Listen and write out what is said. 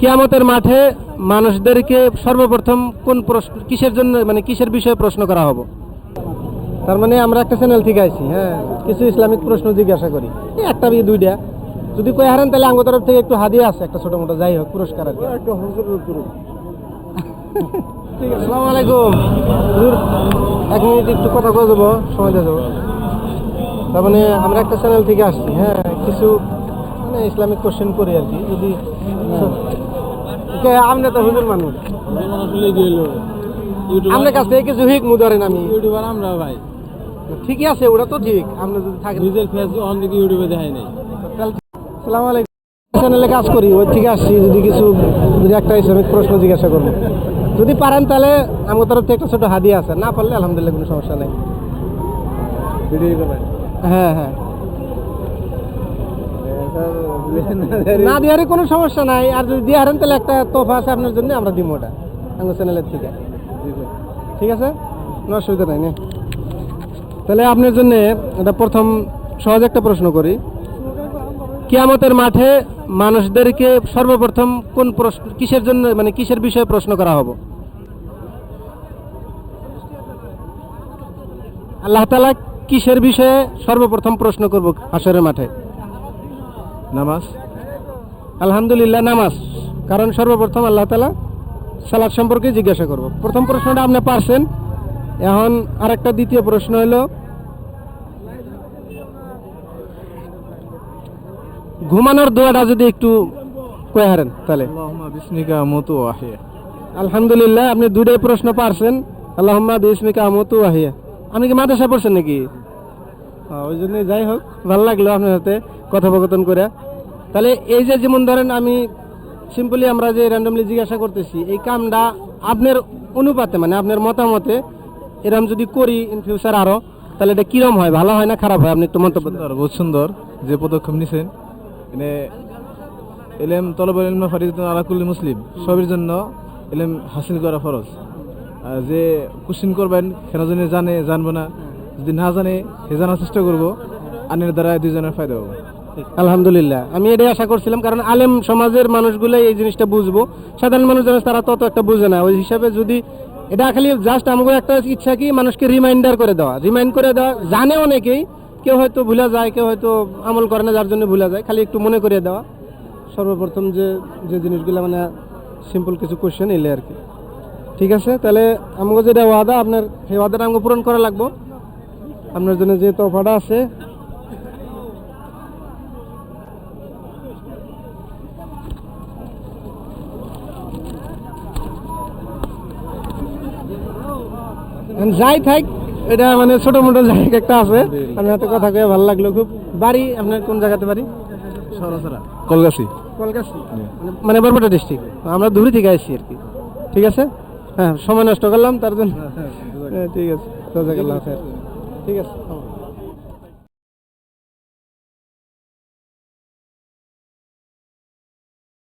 কিয়ামতের মাঠে মানুষদেরকে সর্বপ্রথম কোন প্রশ্ন কিসের জন্য মানে কিসের বিষয়ে প্রশ্ন করা হবে? তার মানে আমরা একটা চ্যানেল থেকে আইছি হ্যাঁ কিছু ইসলামিক প্রশ্ন জিজ্ঞাসা করি। একটা বিয়ে দুইটা? যদি কই হারেন তাহলে আঙ্গ তরফ থেকে একটু হাদিয়া আছে একটা ছোট মোটো যাই হোক পুরস্কার আর আছে আসসালামু আলাইকুম। এক মিনিট একটু কথা কয়ে দেবো সময় দিয়ে দেবো তার মানে আমরা একটা চ্যানেল থেকে আসছি হ্যাঁ কিছু মানে ইসলামিক কোশ্চেন করি আর কি যদি আপনি তো হুজুর মানুষ। আপনার কাছ থেকে কিছু হিক ধরেন আমি। ইউটিউবার আমরা ভাই। ঠিকই আছে ওটা তো ঠিক। আপনি যদি থাকেন। নিজের ফেস অন দিকে ইউটিউবে দেখাই নাই। সালাম আলাইকুম। চ্যানেলে কাজ করি ওই থেকে আসছি যদি কিছু যদি একটা ইসলামিক প্রশ্ন জিজ্ঞাসা করব। যদি পারেন তাহলে আমার তরফ থেকে একটা ছোট হাদিয়া আছে। না পারলে আলহামদুলিল্লাহ কোনো সমস্যা নেই। হ্যাঁ হ্যাঁ। না দেওয়ারই কোনো সমস্যা নাই। আর যদি দিয়ে হারেন, তাহলে একটা তোফা আছে আপনার জন্য, আমরা দিব ওটা আমার চ্যানেলের থেকে। ঠিক আছে? কোনো অসুবিধা নাই, না। তাহলে আপনার জন্য এটা প্রথম সহজ একটা প্রশ্ন করি। কিয়ামতের মাঠে মানুষদেরকে সর্বপ্রথম কোন প্রশ্ন, কিসের জন্য মানে কিসের বিষয়ে প্রশ্ন করা হবে? আল্লাহ তালা কিসের বিষয়ে সর্বপ্রথম প্রশ্ন করব হাসরের মাঠে? নামাজ? আলহামদুলিল্লাহ নামাজ। কারণ সর্বপ্রথম আল্লাহ তালা সালাদ সম্পর্কে জিজ্ঞাসা করব। প্রথম প্রশ্নটা আপনি পারছেন। এখন আরেকটা দ্বিতীয় প্রশ্ন হলো ঘুমানোর দোয়াটা যদি একটু কয়ে হারেন তাহলে। আলহামদুলিল্লাহ আপনি দুটাই প্রশ্ন পারছেন। আল্লাহম্মা বিসমিকা আমতু আহিয়া আপনি কি মাদ্রাসা পড়ছেন নাকি? ওই জন্যই যাই হোক, ভালো লাগল আপনার সাথে কথোপকথন করে। তাহলে এই যে যেমন ধরেন আমি সিম্পলি আমরা যে র্যান্ডমলি জিজ্ঞাসা করতেছি, এই কামটা আপনার অনুপাতে মানে আপনার মতামতে এরকম যদি করি ইন ফিউচার আরও, তাহলে এটা কিরম হয়? ভালো হয় না খারাপ হয়? আপনি একটু মন্তব্য বহুত সুন্দর যে পদক্ষেপ নিছেন। মানে এলেম তলবল ইলমা ফারিদাতুন আলা কুল্লি মুসলিম, সবের জন্য এলেম হাসিল করা ফরজ। যে কোশ্চিন করবেন, কেন জানে জানে, জানব না। যদি না জানে, সে জানার চেষ্টা করব। আনের দ্বারা দুইজনের ফায়দা হবে। আলহামদুলিল্লাহ। আমি এটাই আশা করছিলাম, কারণ আলেম সমাজের মানুষগুলো এই জিনিসটা বুঝব। সাধারণ মানুষ যারা তারা তত একটা বুঝে না। ওই হিসাবে যদি এটা খালি জাস্ট আমাকে একটা ইচ্ছা কি, মানুষকে রিমাইন্ডার করে দেওয়া। রিমাইন্ড করে দেওয়া, জানে অনেকেই, কেউ হয়তো ভুলে যায়, কেউ হয়তো আমল করে না, যার জন্য ভুলে যায়। খালি একটু মনে করিয়ে দেওয়া। সর্বপ্রথম যে যে জিনিসগুলো মানে সিম্পল কিছু কোশ্চেন এলে আর কি। ঠিক আছে, তাহলে আমাকে যেটা ওয়াদা, আপনার সেই ওয়াদাটা আমাকে পূরণ করা লাগবো। আপনার জন্য যে তোফাটা আছে। যাই থাক এটা মানে ছোট মোটো জায়গা একটা আছে। আপনার হাতে কথা কয়ে ভালো লাগল খুব। বাড়ি আপনার কোন জায়গাতে বাড়ি? সরাসরা। কলগাছি মানে- মানে বরপেটা ডিস্ট্রিক্ট আমরা দূরে থেকে আসছি আর কি। ঠিক আছে? হ্যাঁ সময় নষ্ট করলাম তার জন্য। হ্যাঁ, ঠিক আছে। জাজাকাল্লাহ খায়ের। ঠিক আছে